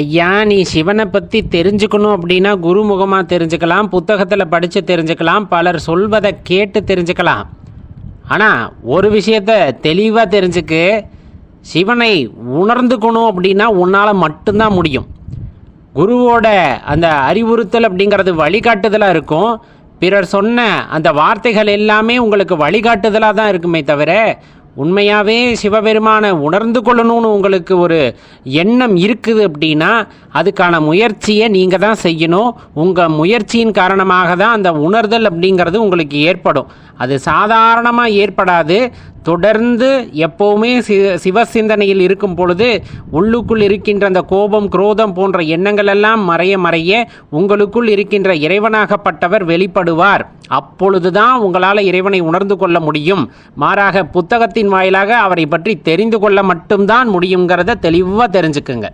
ஐயா நீ சிவனை பற்றி தெரிஞ்சுக்கணும் அப்படின்னா குருமுகமாக தெரிஞ்சுக்கலாம் புத்தகத்தில் படித்து தெரிஞ்சுக்கலாம் பலர் சொல்வதை கேட்டு தெரிஞ்சுக்கலாம். ஆனால் ஒரு விஷயத்த தெளிவாக தெரிஞ்சுக்கு சிவனை உணர்ந்துக்கணும் அப்படின்னா உன்னால் மட்டும்தான் முடியும். குருவோட அந்த அறிவுறுத்தல் அப்படிங்கிறது வழிகாட்டுதலாக இருக்கும். பிறர் சொன்ன அந்த வார்த்தைகள் எல்லாமே உங்களுக்கு வழிகாட்டுதலாக தான் இருக்குமே தவிர உண்மையாகவே சிவபெருமானை உணர்ந்து கொள்ளணும்னு உங்களுக்கு ஒரு எண்ணம் இருக்குது அப்படின்னா அதுக்கான முயற்சியை நீங்கள் தான் செய்யணும். உங்கள் முயற்சியின் காரணமாக தான் அந்த உணர்தல் அப்படிங்கிறது உங்களுக்கு ஏற்படும். அது சாதாரணமாக ஏற்படாது. தொடர்ந்து எப்போவுமே சி சிவ சிந்தனையில் இருக்கும் பொழுது உள்ளுக்குள் இருக்கின்ற அந்த கோபம் குரோதம் போன்ற எண்ணங்கள் எல்லாம் மறைய மறைய உங்களுக்குள் இருக்கின்ற இறைவனாகப்பட்டவர் வெளிப்படுவார். அப்பொழுதுதான் உங்களால் இறைவனை உணர்ந்து கொள்ள முடியும். மாறாக புத்தகத்தின் வாயிலாக அவரை பற்றி தெரிந்து கொள்ள மட்டும்தான் முடியுங்கிறத தெளிவாக தெரிஞ்சுக்குங்க.